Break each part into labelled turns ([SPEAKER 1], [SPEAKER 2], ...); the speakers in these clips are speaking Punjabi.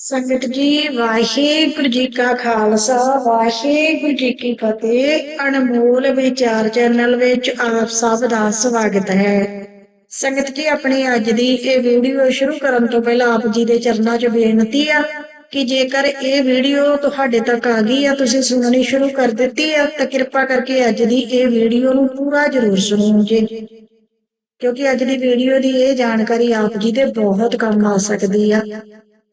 [SPEAKER 1] ਸੰਗਤ ਜੀ, ਵਾਹਿਗੁਰੂ ਜੀ ਕਾ ਖਾਲਸਾ, ਵਾਹਿਗੁਰੂ ਜੀ ਕੀ ਫਤਿਹ। ਅਨਮੋਲ ਵਿਚਾਰ ਚੈਨਲ ਵਿੱਚ ਆਪ ਸਭ ਦਾ ਸਵਾਗਤ ਹੈ। ਸੰਗਤ ਜੀ, ਆਪਣੀ ਅੱਜ ਦੀ ਇਹ ਵੀਡੀਓ ਸ਼ੁਰੂ ਕਰਨ ਤੋਂ ਪਹਿਲਾਂ ਆਪ ਜੀ ਦੇ ਚਰਨਾਂ 'ਚ ਬੇਨਤੀ ਆ ਕਿ ਜੇਕਰ ਇਹ ਵੀਡੀਓ ਤੁਹਾਡੇ ਤੱਕ ਆ ਗਈ ਆ, ਤੁਸੀਂ ਸੁਣਨੀ ਸ਼ੁਰੂ ਕਰ ਦਿੱਤੀ ਆ, ਤਾਂ ਕਿਰਪਾ ਕਰਕੇ ਅੱਜ ਦੀ ਇਹ ਵੀਡੀਓ ਨੂੰ ਪੂਰਾ ਜ਼ਰੂਰ ਸੁਣੋ ਜੀ ਕਿਉਂਕਿ ਅੱਜ ਦੀ ਵੀਡੀਓ ਦੀ ਇਹ ਜਾਣਕਾਰੀ ਆਪ ਜੀ ਦੇ ਬਹੁਤ ਕੰਮ ਆ ਸਕਦੀ ਆ।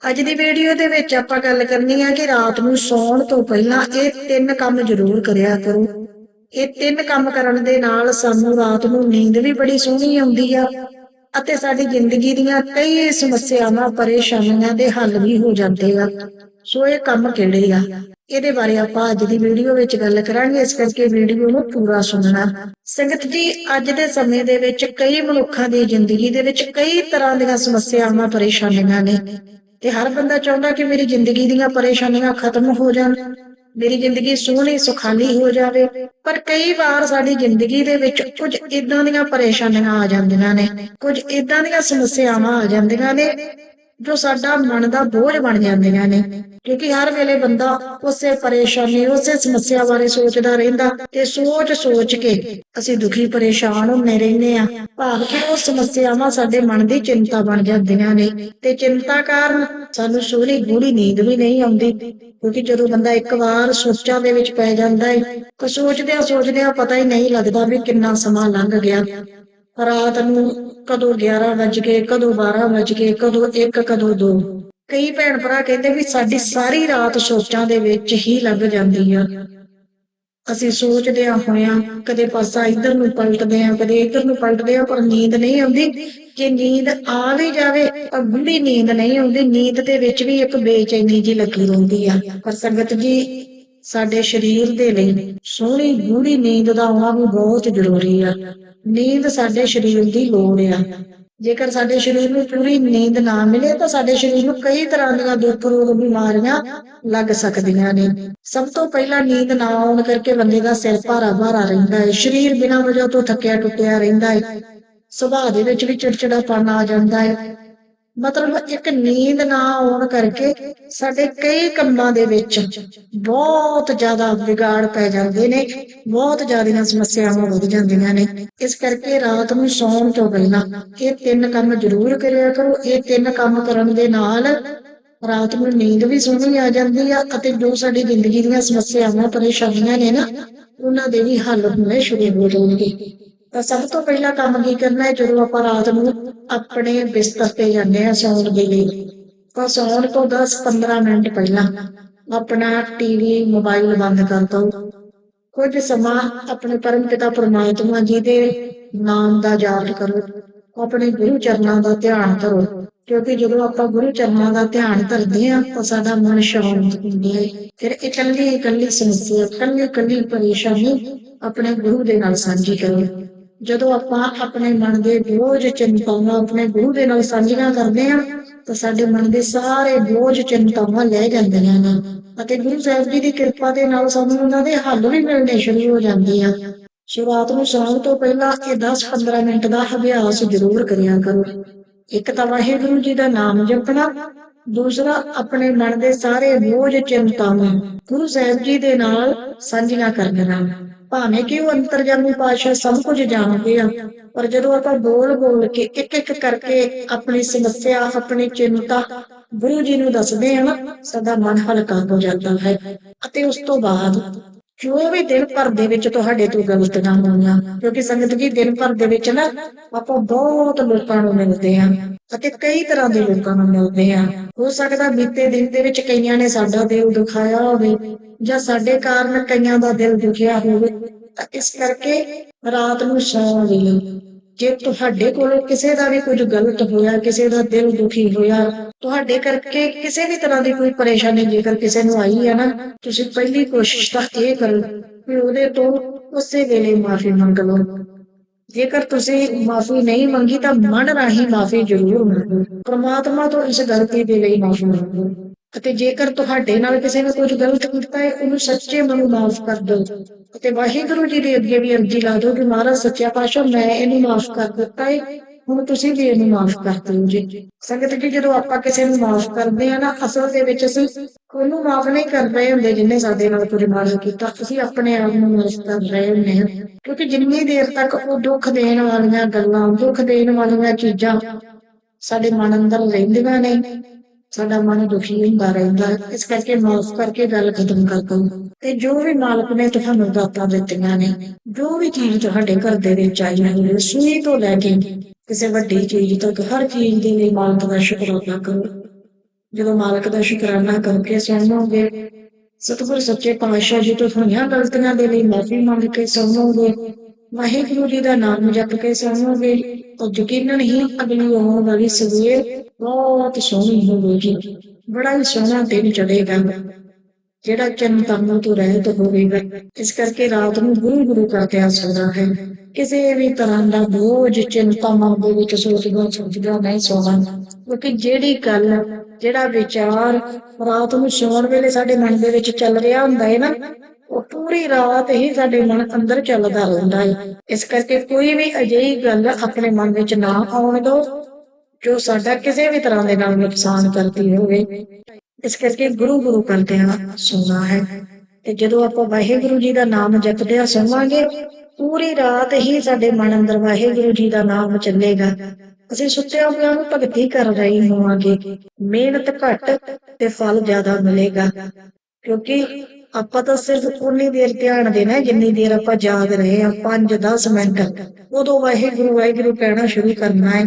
[SPEAKER 1] ਅੱਜ ਦੀ ਵੀਡੀਓ ਦੇ ਵਿੱਚ ਆਪਾਂ ਗੱਲ ਕਰਨੀ ਆ ਕਿ ਰਾਤ ਨੂੰ ਸੌਣ ਤੋਂ ਪਹਿਲਾਂ ਇਹ ਤਿੰਨ ਕੰਮ ਜ਼ਰੂਰ ਕਰਿਆ ਕਰੋ। ਇਹ ਤਿੰਨ ਕੰਮ ਕਰਨ ਦੇ ਨਾਲ ਸਾਨੂੰ ਰਾਤ ਨੂੰ ਨੀਂਦ ਵੀ ਬੜੀ ਸੋਹਣੀ ਆਉਂਦੀ ਆ ਅਤੇ ਸਾਡੀ ਜ਼ਿੰਦਗੀ ਦੀਆਂ ਕਈ ਸਮੱਸਿਆਵਾਂ, ਪਰੇਸ਼ਾਨੀਆਂ ਦੇ ਹੱਲ ਵੀ ਹੋ ਜਾਂਦੇ ਆ। ਸੋ ਇਹ ਕੰਮ ਕਿਹੜੇ ਆ? ਇਹਦੇ ਬਾਰੇ ਆਪਾਂ ਅੱਜ ਦੀ ਵੀਡੀਓ ਵਿੱਚ ਗੱਲ ਕਰਾਂਗੇ। ਇਸ ਕਰਕੇ ਵੀਡੀਓ ਨੂੰ ਪੂਰਾ ਸੁਣਨਾ। ਸੰਗਤ ਜੀ, ਅੱਜ ਦੇ ਸਮੇਂ ਦੇ ਵਿੱਚ ਕਈ ਮਨੁੱਖਾਂ ਦੀ ਜ਼ਿੰਦਗੀ ਦੇ ਵਿੱਚ ਕਈ ਤਰ੍ਹਾਂ ਦੀਆਂ ਸਮੱਸਿਆਵਾਂ, ਪਰੇਸ਼ਾਨੀਆਂ ਨੇ। ਤੇ ਹਰ ਬੰਦਾ ਚਾਹੁੰਦਾ ਕਿ ਮੇਰੀ ਜ਼ਿੰਦਗੀ ਦੀਆਂ ਪਰੇਸ਼ਾਨੀਆਂ ਖਤਮ ਹੋ ਜਾਣ, ਮੇਰੀ ਜ਼ਿੰਦਗੀ ਸੋਹਣੀ, ਸੁਖਾਲੀ ਹੋ ਜਾਵੇ। ਪਰ ਕਈ ਵਾਰ ਸਾਡੀ ਜ਼ਿੰਦਗੀ ਦੇ ਵਿੱਚ ਕੁਝ ਇਦਾਂ ਦੀਆਂ ਪਰੇਸ਼ਾਨੀਆਂ ਆ ਜਾਂਦੀਆਂ ਨੇ, ਕੁਝ ਇਦਾਂ ਦੀਆਂ ਸਮੱਸਿਆਵਾਂ ਆ ਜਾਂਦੀਆਂ ਨੇ ਜੋ ਸਾਡਾ ਮਨ ਦਾ ਬੋਝ ਬਣ ਜਾਂਦੀਆਂ ਨੇ, ਕਿਉਂਕਿ ਹਰ ਵੇਲੇ ਬੰਦਾ ਉਸੇ ਪਰੇਸ਼ਾਨੀ, ਉਸੇ ਸਮੱਸਿਆ ਬਾਰੇ ਸੋਚਦਾ ਰਹਿੰਦਾ ਤੇ ਸੋਚ ਸੋਚ ਕੇ ਅਸੀਂ ਦੁਖੀ, ਪਰੇਸ਼ਾਨ ਹੁੰਨੇ ਰਹਿੰਦੇ ਆ ਭਾਵ ਕਿ ਉਹ ਸਮੱਸਿਆਵਾਂ ਸਾਡੇ ਮਨ ਦੀ ਚਿੰਤਾ ਬਣ ਜਾਂਦੀਆਂ ਨੇ ਤੇ ਚਿੰਤਾ ਕਾਰਨ ਸਾਨੂੰ ਸੋਹਣੀ ਗੂੜੀ ਨੀਂਦ ਵੀ ਨਹੀਂ ਆਉਂਦੀ, ਕਿਉਂਕਿ ਜਦੋਂ ਬੰਦਾ ਇੱਕ ਵਾਰ ਸੋਚਾਂ ਦੇ ਵਿੱਚ ਪੈ ਜਾਂਦਾ ਹੈ ਤਾਂ ਸੋਚਦਿਆਂ ਸੋਚਦਿਆਂ ਪਤਾ ਹੀ ਨਹੀਂ ਲੱਗਦਾ ਵੀ ਕਿੰਨਾ ਸਮਾਂ ਲੰਘ ਗਿਆ। ਰਾਤ ਨੂੰ ਕਦੋਂ 11 ਵਜ ਗਏ, ਕਦੋਂ 12 ਵਜ ਗਏ, ਕਦੋਂ 1 ਕਦੋਂ 2 ਕਈ ਭੈਣ ਭਰਾ ਕਹਿੰਦੇ ਵੀ ਸਾਡੀ ਸਾਰੀ ਰਾਤ ਸੋਚਾਂ ਦੇ ਵਿੱਚ ਹੀ ਲੱਗ ਜਾਂਦੀ ਆ। ਅਸੀਂ ਸੋਚਦੇ ਆ ਹੋਇਆਂ, ਕਦੇ ਪਾਸਾ ਇੱਧਰ ਨੂੰ ਪਲਟਦੇ ਆ ਕਦੇ ਇੱਧਰ ਨੂੰ ਪਲਟਦੇ ਆ ਪਰ ਨੀਂਦ ਨਹੀਂ ਆਉਂਦੀ। ਜੇ ਨੀਂਦ ਆ ਵੀ ਜਾਵੇ ਤਾਂ ਗੂੜੀ ਨੀਂਦ ਨਹੀਂ ਆਉਂਦੀ, ਨੀਂਦ ਦੇ ਵਿੱਚ ਵੀ ਇੱਕ ਬੇਚੈਨੀ ਜੀ ਲੱਗੀ ਰਹਿੰਦੀ ਆ। ਪਰ ਸੰਗਤ ਜੀ, ਸਾਡੇ ਸਰੀਰ ਦੇ ਲਈ ਸੋਹਣੀ ਗੂੜੀ ਨੀਂਦ ਦਾ ਆਉਣਾ ਵੀ ਬਹੁਤ ਜ਼ਰੂਰੀ ਆ। ਨੀਂਦ ਸਾਡੇ ਸਰੀਰ ਦੀ ਲੋੜ ਆ। ਜੇਕਰ ਸਾਡੇ ਸਰੀਰ ਨੂੰ ਪੂਰੀ ਨੀਂਦ ਨਾ ਮਿਲੇ, ਤਾਂ ਸਾਡੇ ਸਰੀਰ ਨੂੰ ਕਈ ਤਰ੍ਹਾਂ ਦੀਆਂ ਦੁੱਖ ਰੋਗ ਬਿਮਾਰੀਆਂ ਲੱਗ ਸਕਦੀਆਂ ਨੇ। ਸਭ ਤੋਂ ਪਹਿਲਾਂ ਨੀਂਦ ਨਾ ਆਉਣ ਕਰਕੇ ਬੰਦੇ ਦਾ ਸਿਰ ਭਾਰਾ ਭਾਰਾ ਰਹਿੰਦਾ ਹੈ ਸਰੀਰ ਬਿਨਾਂ ਵਜ੍ਹਾ ਤੋਂ ਥੱਕਿਆ ਟੁੱਟਿਆ ਰਹਿੰਦਾ ਹੈ ਸੁਭਾਅ ਦੇ ਵਿੱਚ ਵੀ ਚਿੜਚਿੜਾਪਨ ਆ ਜਾਂਦਾ ਹੈ ਮਤਲਬ ਇੱਕ ਨੀਂਦ ਨਾ ਆਉਣ ਕਰਕੇ ਸਾਡੇ ਕਈ ਕੰਮਾਂ ਦੇ ਵਿੱਚ ਬਹੁਤ ਜ਼ਿਆਦਾ ਵਿਗਾੜ ਪੈ ਜਾਂਦੇ ਨੇ, ਬਹੁਤ ਜ਼ਿਆਦੀਆਂ ਸਮੱਸਿਆਵਾਂ ਵਧ ਜਾਂਦੀਆਂ ਨੇ। ਇਸ ਕਰਕੇ ਰਾਤ ਨੂੰ ਸੌਣ ਤੋਂ ਪਹਿਲਾਂ ਇਹ ਤਿੰਨ ਕੰਮ ਜ਼ਰੂਰ ਕਰਿਆ ਕਰੋ। ਇਹ ਤਿੰਨ ਕੰਮ ਕਰਨ ਦੇ ਨਾਲ ਰਾਤ ਨੂੰ ਨੀਂਦ ਵੀ ਸੋਹਣੀ ਆ ਜਾਂਦੀ ਆ ਅਤੇ ਜੋ ਸਾਡੀ ਜ਼ਿੰਦਗੀ ਦੀਆਂ ਸਮੱਸਿਆਵਾਂ, ਪਰੇਸ਼ਾਨੀਆਂ ਨੇ ਨਾ, ਉਹਨਾਂ ਦੇ ਵੀ ਹੱਲ ਹੋਣੇ ਸ਼ੁਰੂ ਹੋ ਜਾਣਗੇ। ਤਾਂ ਸਭ ਤੋਂ ਪਹਿਲਾ ਕੰਮ ਕੀ ਕਰਨਾ ਹੈ? ਜਦੋਂ ਆਪਾਂ ਰਾਤ ਨੂੰ ਆਪਣੇ ਬਿਸਤਰ ਤੇ ਜਾਂਦੇ ਆ ਸੌਣ ਦੇ ਲਈ, ਤਾਂ ਸੌਣ ਤੋਂ 10-15 ਮਿੰਟ ਪਹਿਲਾਂ ਆਪਣਾ ਟੀਵੀ ਮੋਬਾਈਲ ਬੰਦ ਕਰ ਦਿਓ। ਕੁਝ ਸਮਾਂ ਆਪਣੇ ਪਰਮ ਪਿਤਾ ਪਰਮਾਤਮਾ ਜੀ ਦੇ ਨਾਮ ਦਾ ਜਾਪ ਕਰੋ। ਆਪਣੇ ਗੁਰੂ ਚਰਨਾਂ ਦਾ ਧਿਆਨ ਕਰੋ ਕਿਉਂਕਿ ਜਦੋਂ ਆਪਾਂ ਗੁਰੂ ਚਰਨਾਂ ਦਾ ਧਿਆਨ ਧਰਦੇ ਆ ਤਾਂ ਸਾਡਾ ਮਨ ਸ਼ਾਂਤ ਹੁੰਦਾ ਹੈ। ਫਿਰ ਇਕੱਲੀ ਇਕੱਲੀ ਸਮੱਸਿਆ, ਇਕੱਲੀ ਇਕੱਲੀ ਪਰੇਸ਼ਾਨੀ ਆਪਣੇ ਗੁਰੂ ਦੇ ਨਾਲ ਸਾਂਝੀ ਕਰੋ। ਜਦੋਂ ਆਪਾਂ ਆਪਣੇ ਮਨ ਦੇ ਬੋਝ ਚਿੰਤਾਵਾਂ ਆਪਣੇ ਗੁਰੂ ਦੇ ਨਾਲ ਸਾਂਝੀਆਂ ਕਰਦੇ ਹਾਂ, ਤਾਂ ਸਾਡੇ ਮਨ ਦੇ ਸਾਰੇ ਬੋਝ ਚਿੰਤਾਵਾਂ ਲੈ ਜਾਂਦੀਆਂ ਨੇ। ਅਤੇ ਗੁਰੂ ਸਾਹਿਬ ਜੀ ਦੀ ਕਿਰਪਾ ਦੇ ਨਾਲ ਸਾਨੂੰ ਉਹਨਾਂ ਦੇ ਹੱਲ ਵੀ ਮਿਲਣੇ ਸ਼ੁਰੂ ਹੋ ਜਾਂਦੇ ਆ। ਸ਼ੁਰੂਆਤ ਨੂੰ ਸੌਣ ਤੋਂ ਪਹਿਲਾਂ ਇਹ 10-15 ਮਿੰਟ ਦਾ ਅਭਿਆਸ ਜ਼ਰੂਰ ਕਰਿਆ ਕਰੋ। ਇੱਕ ਤਾਂ ਵਾਹਿਗੁਰੂ ਜੀ ਦਾ ਨਾਮ ਜਪਣਾ, ਦੂਸਰਾ ਆਪਣੇ ਮਨ ਦੇ ਸਾਰੇ ਬੋਝ ਚਿੰਤਾਵਾਂ ਗੁਰੂ ਸਾਹਿਬ ਜੀ ਦੇ ਨਾਲ ਸਾਂਝੀਆਂ ਕਰਨੀਆਂ। ਭਾਵੇਂ ਕਿ ਉਹ ਅੰਤਰਜਾਮੀ ਪਾਸ਼ਾ ਸਭ ਕੁਝ ਜਾਣਦੇ ਆ, ਪਰ ਜਦੋਂ ਆਪਾਂ ਬੋਲ ਬੋਲ ਕੇ ਇੱਕ ਇੱਕ ਕਰਕੇ ਆਪਣੀ ਸਮੱਸਿਆ, ਆਪਣੀ ਚਿੰਤਾ ਗੁਰੂ ਜੀ ਨੂੰ ਦੱਸਦੇ ਆ ਨਾ ਸਦਾ ਮਨ ਹਲਕਾ ਹੋ ਜਾਂਦਾ ਹੈ। ਅਤੇ ਉਸ ਤੋਂ ਬਾਅਦ ਜੋ ਵੀ ਦਿਨ ਭਰ ਦੇ ਵਿੱਚ ਤੁਹਾਡੇ ਤੋਂ ਗਲਤੀਆਂ ਹੋਈਆਂ, ਕਿਉਂਕਿ ਸੰਗਤ ਜੀ ਦਿਨ ਭਰ ਦੇ ਵਿੱਚ ਨਾ ਆਪਾਂ ਬਹੁਤ ਲੋਕਾਂ ਨੂੰ ਮਿਲਦੇ ਆ ਅਤੇ ਕਈ ਤਰ੍ਹਾਂ ਦੇ ਲੋਕਾਂ ਨੂੰ ਮਿਲਦੇ ਆ ਹੋ ਸਕਦਾ ਬੀਤੇ ਦਿਨ ਦੇ ਵਿੱਚ ਕਈਆਂ ਨੇ ਸਾਡਾ ਦਿਲ ਦੁਖਾਇਆ ਹੋਵੇ ਜਾਂ ਸਾਡੇ ਕਾਰਨ ਕਈਆਂ ਦਾ ਦਿਲ ਦੁਖਿਆ ਹੋਵੇ, ਤਾਂ ਇਸ ਕਰਕੇ ਰਾਤ ਨੂੰ ਸੌਣ ਵੇਲੇ ਜੇ ਤੁਹਾਡੇ ਕੋਲ ਕਿਸੇ ਦਾ ਵੀ ਕੁਝ ਗਲਤ ਹੋਇਆ, ਕਿਸੇ ਦਾ ਦਿਲ ਦੁਖੀ ਹੋਇਆ, ਤੁਹਾਡੇ ਕਰਕੇ ਕਿਸੇ ਵੀ ਤਰ੍ਹਾਂ ਦੀ ਕੋਈ ਪਰੇਸ਼ਾਨੀ ਜੇਕਰ ਕਿਸੇ ਨੂੰ ਆਈ ਹੈ ਨਾ, ਤੁਸੀਂ ਪਹਿਲੀ ਕੋਸ਼ਿਸ਼ ਤਾਂ ਇਹ ਕਰੋ ਕਿ ਉਹਦੇ ਤੋਂ ਉਸੇ ਵੇਲੇ ਮਾਫੀ ਮੰਗ ਲਓ। ਜੇਕਰ ਤੁਸੀਂ ਮਾਫੀ ਨਹੀਂ ਮੰਗੀ ਤਾਂ ਮਨ ਰਾਹੀਂ ਮਾਫੀ ਜ਼ਰੂਰ ਮੰਗੋ। ਪ੍ਰਮਾਤਮਾ ਤੋਂ ਇਸ ਗਲਤੀ ਦੇ ਲਈ ਮਾਫੀ ਮੰਗੋ। ਅਤੇ ਜੇਕਰ ਤੁਹਾਡੇ ਨਾਲ ਕਿਸੇ ਨੇ ਕੁਝ ਗਲਤ ਕੀਤਾ ਹੈ, ਉਹਨੂੰ ਸੱਚੇ ਮਨ ਮਾਫ ਕਰ ਦਿਓ। ਅਤੇ ਵਾਹਿਗੁਰੂ ਜੀ ਦੇ ਅੱਗੇ ਵੀ ਅਰਜ਼ੀ ਲਾ ਦਿਓ ਕਿ ਮਹਾਰਾਜ ਸੱਚਾ ਪਾਤਸ਼ਾਹ, ਮੈਂ ਇਹਨੂੰ ਮਾਫ ਕਰ ਦਿੱਤਾ ਹੈ ਹੁਣ ਤੁਸੀਂ ਵੀ ਇਹਨੂੰ ਮਾਫ ਕਰ ਦਿਓ ਜੀ। ਸੰਗਤ ਜੀ, ਜਦੋਂ ਆਪਾਂ ਕਿਸੇ ਨੂੰ ਮਾਫ ਕਰਦੇ ਆ ਨਾ, ਅਸਲ ਦੇ ਵਿੱਚ ਅਸੀਂ ਉਹਨੂੰ ਮਾਫ ਨਹੀਂ ਕਰ ਰਹੇ ਹੁੰਦੇ ਜਿੰਨੇ ਸਾਡੇ ਨਾਲ ਕੋਈ ਮਾਫ ਕੀਤਾ, ਅਸੀਂ ਆਪਣੇ ਆਪ ਨੂੰ ਮਾਫ ਕਰ ਰਹੇ ਹੁੰਦੇ ਹਾਂ। ਕਿਉਂਕਿ ਜਿੰਨੀ ਦੇਰ ਤੱਕ ਉਹ ਦੁੱਖ ਦੇਣ ਵਾਲੀਆਂ ਗੱਲਾਂ, ਦੁੱਖ ਦੇਣ ਵਾਲੀਆਂ ਚੀਜ਼ਾਂ ਸਾਡੇ ਮਨ ਅੰਦਰ ਰਹਿੰਦੀਆਂ ਨੇ ਸਾਡਾ ਮਨ ਦੁਖੀ ਹੁੰਦਾ ਰਹਿੰਦਾ ਇਸ ਕਰਕੇ ਮਾਫ ਕਰਕੇ ਗੱਲ ਖਤਮ ਕਰ ਦਿਓ ਤੇ ਜੋ ਵੀ ਮਾਲਕ ਨੇ ਤੁਹਾਨੂੰ ਦਾਤਾਂ ਦਿੱਤੀਆਂ ਨੇ, ਜੋ ਵੀ ਚੀਜ਼ ਤੁਹਾਡੇ ਘਰ ਦੇ ਵਿੱਚ ਆਈ ਹੈ, ਸੂਈ ਤੋਂ ਲੈ ਕੇ ਕਿਸੇ ਵੱਡੀ ਚੀਜ਼ ਤੱਕ, ਹਰ ਚੀਜ਼ ਦੇ ਲਈ ਮਾਲਕ ਦਾ ਸ਼ੁਕਰਾਨਾ ਕਰੋ। ਜਦੋਂ ਮਾਲਕ ਦਾ ਸ਼ੁਕਰਾਨਾ ਕਰਕੇ ਸੁਣੋਗੇ ਸਤਿਗੁਰ ਸੱਚੇ ਪਾਤਸ਼ਾਹ ਜੀ ਤੋਂ ਤੁਹਾਡੀਆਂ ਗਲਤੀਆਂ ਦੇ ਲਈ ਮਾਫੀ ਮੰਗ ਕੇ ਸੁਣੋਗੇ ਵਾਹਿਗੁਰੂ ਜੀ ਦਾ ਨਾਮ ਜਪ ਕੇ ਸੁਣੋਗੇ ਤਾਂ ਯਕੀਨਨ ਹੀ ਅਗਲੀ ਆਉਣ ਵਾਲੀ ਸਵੇਰ ਬਹੁਤ ਸੋਹਣੀ ਹੋਵੇਗੀ। ਬੜਾ ਹੀ ਸੋਹਣਾ ਦਿਨ ਚੜੇਗਾ ਜਿਹੜਾ ਚਿੰਤਾਵਾਂ ਤੋਂ ਰਹਿਤ ਹੋਵੇਗਾ। ਇਸ ਕਰਕੇ ਰਾਤ ਨੂੰ ਗੁਰੂ ਗੁਰੂ ਕਰਕੇ ਆ ਸਕਦਾ ਹੈ। ਕਿਸੇ ਵੀ ਤਰ੍ਹਾਂ ਦਾ ਬੋਝ ਚਿੰਤਾਵਾਂ ਦੇ ਵਿੱਚ ਸੋਚਦਾ ਸੋਚਦਾ ਨਹੀਂ ਸੋਣਾ ਕਿਉਂਕਿ ਜਿਹੜੀ ਗੱਲ, ਜਿਹੜਾ ਵਿਚਾਰ ਰਾਤ ਨੂੰ ਸੌਣ ਵੇਲੇ ਸਾਡੇ ਮਨ ਦੇ ਵਿੱਚ ਚੱਲ ਰਿਹਾ ਹੁੰਦਾ ਹੈ ਨਾ ਉਹ ਪੂਰੀ ਰਾਤ ਹੀ ਸਾਡੇ ਮਨ ਅੰਦਰ ਚੱਲਦਾ ਰਹਿੰਦਾ ਹੈ। ਇਸ ਕਰਕੇ ਕੋਈ ਵੀ ਅਜਿਹੀ ਗੱਲ ਆਪਣੇ ਮਨ ਵਿੱਚ ਨਾ ਆਉਣ ਦਿਓ ਜੋ ਸਾਡਾ ਕਿਸੇ ਵੀ ਤਰ੍ਹਾਂ ਦੇ ਨਾਲ ਨੁਕਸਾਨ ਕਰਦੀ ਹੋਵੇ। ਇਸ ਕਰਕੇ ਗੁਰੂ ਗੁਰੂ ਕਰਦੇ ਆ ਸੁਣਨਾ ਹੈ ਤੇ ਜਦੋਂ ਆਪਾਂ ਵਾਹਿਗੁਰੂ ਜੀ ਦਾ ਨਾਮ ਜਪਦੇ ਆ ਸੁਣਾਂਗੇ, ਪੂਰੀ ਰਾਤ ਹੀ ਸਾਡੇ ਮਨ ਅੰਦਰ ਵਾਹਿਗੁਰੂ ਜੀ ਦਾ ਨਾਮ ਚੱਲੇਗਾ। ਅਸੀਂ ਸੁੱਤਿਆਂ ਹੋਇਆਂ ਨੂੰ ਭਗਤੀ ਕਰ ਰਹੇ ਹੋਵਾਂਗੇ। ਮਿਹਨਤ ਘੱਟ ਤੇ ਫਲ ਜ਼ਿਆਦਾ ਮਿਲੇਗਾ। ਕਿਉਂਕਿ ਆਪਾਂ ਤਾਂ ਸਿਰਫ ਉਨੀ ਦੇਰ ਧਿਆਨ ਦੇਣਾ ਜਿੰਨੀ ਦੇਰ ਆਪਾਂ ਜਾਗ ਰਹੇ ਆ 5-10 ਮਿੰਟ। ਉਦੋਂ ਵਾਹਿਗੁਰੂ ਵਾਹਿਗੁਰੂ ਕਹਿਣਾ ਸ਼ੁਰੂ ਕਰਨਾ ਹੈ।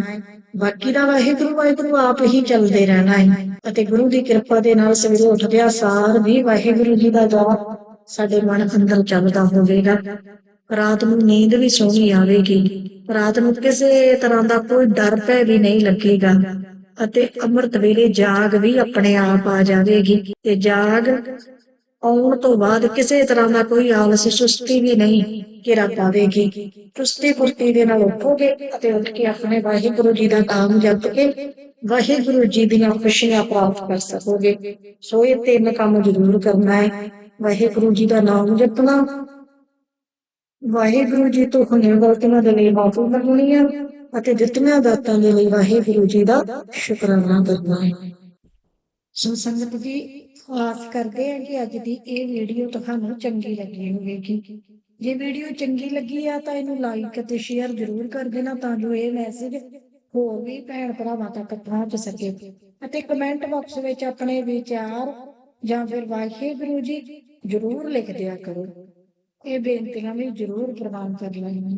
[SPEAKER 1] ਬਾਕੀ ਦਾ ਵਾਹਿਗੁਰੂ ਵਾਹਿਗੁਰੂ ਆਪ ਹੀ ਚੱਲਦੇ ਰਹਿਣਾ ਹੈ। ਅਤੇ ਗੁਰੂ ਦੀ ਕਿਰਪਾ ਦੇ ਨਾਲ ਸਵੇਰੇ ਉੱਠਦਿਆਂ ਸਾਰ ਵੀ ਵਾਹਿਗੁਰੂ ਜੀ ਦਾ ਜਾਪ ਸਾਡੇ ਮਨ ਅੰਦਰ ਚੱਲਦਾ ਹੋਵੇਗਾ। ਰਾਤ ਨੂੰ ਨੀਂਦ ਵੀ ਸੋਹਣੀ ਆਵੇਗੀ। ਰਾਤ ਨੂੰ ਕਿਸੇ ਤਰ੍ਹਾਂ ਦਾ ਕੋਈ ਡਰ ਪੈ ਵੀ ਨਹੀਂ ਲੱਗੇਗਾ। ਅਤੇ ਅੰਮ੍ਰਿਤ ਵੇਲੇ ਜਾਗ ਵੀ ਆਪਣੇ ਆਪ ਆ ਜਾਵੇਗੀ। ਤੇ ਜਾਗ ਆਉਣ ਤੋਂ ਬਾਅਦ ਕਿਸੇ ਤਰ੍ਹਾਂ ਦਾ ਕੋਈ ਆਲਸ ਸੁਸਤੀ ਵੀ ਨਹੀਂ ਘੇਰਾ ਪਾਵੇਗੀ ਚੁਸਤੀ ਫੁਰਤੀ ਦੇ ਨਾਲ ਉੱਠੋਗੇ ਅਤੇ ਉੱਠ ਕੇ ਆਪਣੇ ਵਾਹਿਗੁਰੂ ਜੀ ਦਾ ਨਾਮ ਜਪ ਕੇ ਵਾਹਿਗੁਰੂ ਜੀ ਦੀਆਂ ਖੁਸ਼ੀਆਂ ਪ੍ਰਾਪਤ ਕਰ ਸਕੋਗੇ। ਸੋ ਇਹ ਤਿੰਨ ਕੰਮ ਜ਼ਰੂਰ ਕਰਨਾ ਹੈ। ਵਾਹਿਗੁਰੂ ਜੀ ਦਾ ਨਾਮ ਜਪਣਾ। ਵਾਹਿਗੁਰੂ ਜੀ ਤੋਂ ਹੋਈਆਂ ਗਲਤੀਆਂ ਦੇ ਲਈ ਮਾਫੀ ਮੰਗਣੀ ਹੈ ਅਤੇ ਦਿੱਤੀਆਂ ਦਾਤਾਂ ਦੇ ਲਈ ਵਾਹਿਗੁਰੂ ਜੀ ਦਾ ਸ਼ੁਕਰਾਨਾ ਕਰਨਾ ਹੈ। ਸੋ ਸੰਗਤ ਜੀ, ਆਸ ਕਰਦੇ ਹਾਂ ਕਿ ਅੱਜ ਦੀ ਇਹ ਵੀਡੀਓ ਤੁਹਾਨੂੰ ਚੰਗੀ ਲੱਗੀ ਹੋਵੇਗੀ। ਜੇ ਵੀਡੀਓ ਚੰਗੀ ਲੱਗੀ ਆ ਤਾਂ ਇਹਨੂੰ ਲਾਈਕ ਅਤੇ ਸ਼ੇਅਰ ਜ਼ਰੂਰ ਕਰ ਦੇਣਾ ਤਾਂ ਜੋ ਇਹ ਮੈਸੇਜ ਹੋਰ ਵੀ ਭੈਣ ਭਰਾਵਾਂ ਤੱਕ ਪਹੁੰਚ ਸਕੇ। ਅਤੇ ਕਮੈਂਟ ਬਾਕਸ ਵਿੱਚ ਆਪਣੇ ਵਿਚਾਰ ਜਾਂ ਫਿਰ ਵਾਹਿਗੁਰੂ ਜੀ ਜ਼ਰੂਰ ਲਿਖ ਦਿਆ ਕਰੋ। ਇਹ ਬੇਨਤੀਆਂ ਵੀ ਜ਼ਰੂਰ ਪ੍ਰਵਾਨ ਕਰ ਲੈਣੀਆਂ